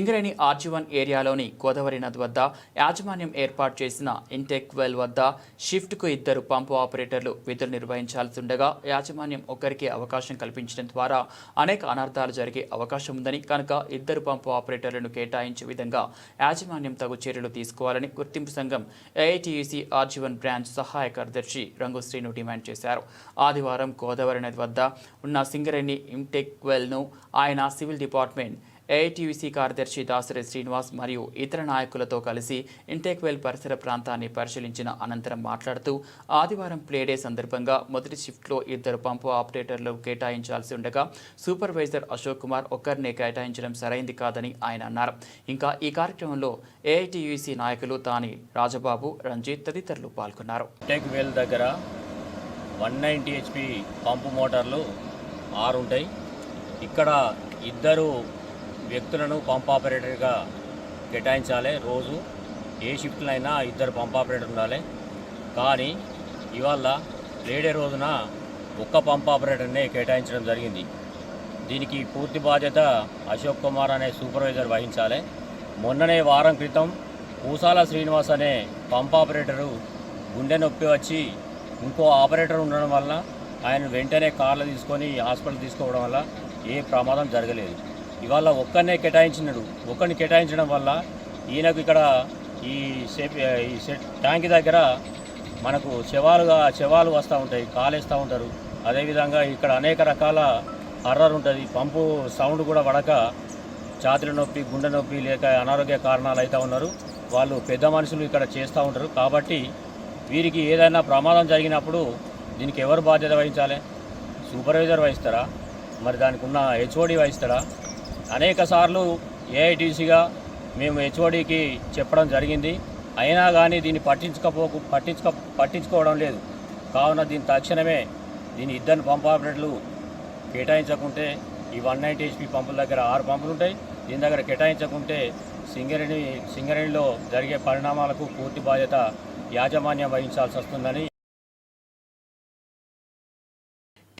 Singareni RG one ఏరియాలోని Godavari నది వద్ద యాజమాన్యం ఏర్పాటు చేసిన ఇంటెక్ వెల్ వద్ద షిఫ్ట్కు ఇద్దరు పంపు ఆపరేటర్లు విధులు నిర్వహించాల్సి ఉండగా యాజమాన్యం ఒక్కరికి అవకాశం కల్పించడం ద్వారా అనేక అనర్థాలు జరిగే అవకాశం ఉందని కనుక ఇద్దరు పంపు ఆపరేటర్లను కేటాయించే విధంగా యాజమాన్యం తగు చర్యలు తీసుకోవాలని గుర్తింపు సంఘం ఏఐటీయూసీ ఆర్జీవన్ బ్రాంచ్ సహాయ కార్యదర్శి రంగుశ్రీను డిమాండ్ చేశారు. ఆదివారం గోదావరి నది వద్ద ఉన్న సింగరేణి ఇంటెక్ వెల్ను ఆయన సివిల్ డిపార్ట్మెంట్ ఏఐటీయూసీ కార్యదర్శి దాసరి శ్రీనివాస్ మరియు ఇతర నాయకులతో కలిసి ఇంటేక్వెల్ పరిసర ప్రాంతాన్ని పరిశీలించిన అనంతరం మాట్లాడుతూ ఆదివారం ప్లే డే సందర్భంగా మొదటి షిఫ్ట్లో ఇద్దరు పంపు ఆపరేటర్లు కేటాయించాల్సి ఉండగా సూపర్వైజర్ అశోక్ కుమార్ ఒక్కరినే కేటాయించడం సరైంది కాదని ఆయన అన్నారు. ఇంకా ఈ కార్యక్రమంలో ఏఐటీయూసీ నాయకులు తాని రాజబాబు రంజిత్ తదితరులు పాల్గొన్నారు. టెక్వెల్ దగ్గర వన్ నైంటీ హెచ్పి పంపు మోటార్లు ఆరు ఉంటాయి ఇక్కడ ఇద్దరు వ్యక్తులను పంప్ ఆపరేటర్గా కేటాయించాలి. రోజు ఏ షిఫ్ట్లో అయినా ఇద్దరు పంప్ ఆపరేటర్ ఉండాలి. కానీ ఇవాళ లేడే రోజున ఒక్క పంప్ ఆపరేటర్నే కేటాయించడం జరిగింది. దీనికి పూర్తి బాధ్యత అశోక్ కుమార్ అనే సూపర్వైజర్ వహించాలి. మొన్ననే వారం క్రితం పూసాల శ్రీనివాస్ అనే పంప్ ఆపరేటరు గుండె నొప్పి వచ్చి ఇంకో ఆపరేటర్ ఉండడం వల్ల ఆయన వెంటనే కార్లు తీసుకొని హాస్పిటల్ తీసుకోవడం వల్ల ఏ ప్రమాదం జరగలేదు. ఇవాళ ఒక్కనే కేటాయించినాడు. ఒక్కరిని కేటాయించడం వల్ల ఈయనకు ఇక్కడ ఈ ఈ సెట్ ట్యాంక్ దగ్గర మనకు శవాలుగా శవాలు వస్తూ ఉంటాయి కాలేస్తూ ఉంటారు. అదేవిధంగా ఇక్కడ అనేక రకాల హర్రర్ ఉంటుంది. పంపు సౌండ్ కూడా పడక ఛాతుల నొప్పి గుండె నొప్పి లేక అనారోగ్య కారణాలు అయితే ఉన్నారు. వాళ్ళు పెద్ద మనుషులు ఇక్కడ చేస్తూ ఉంటారు. కాబట్టి వీరికి ఏదైనా ప్రమాదం జరిగినప్పుడు దీనికి ఎవరు బాధ్యత వహించాలి? సూపర్వైజర్ వహిస్తారా? మరి దానికి ఉన్న హెచ్ఓడి వహిస్తారా అనేక సార్లు ఏఐటీసీగా మేము హెచ్ఓడికి చెప్పడం జరిగింది. అయినా కానీ దీన్ని పట్టించుకపోకు పట్టించుక పట్టించుకోవడం లేదు. కావున దీని తక్షణమే దీని ఇద్దరు పంప్ ఆపరేటర్లు కేటాయించకుంటే ఈ వన్ నైంటీ హెచ్పి పంపుల దగ్గర ఆరు పంపులు ఉంటాయి. దీని దగ్గర కేటాయించకుంటే సింగరేణి సింగరేణిలో జరిగే పరిణామాలకు పూర్తి బాధ్యత యాజమాన్యం వహించాల్సి వస్తుందని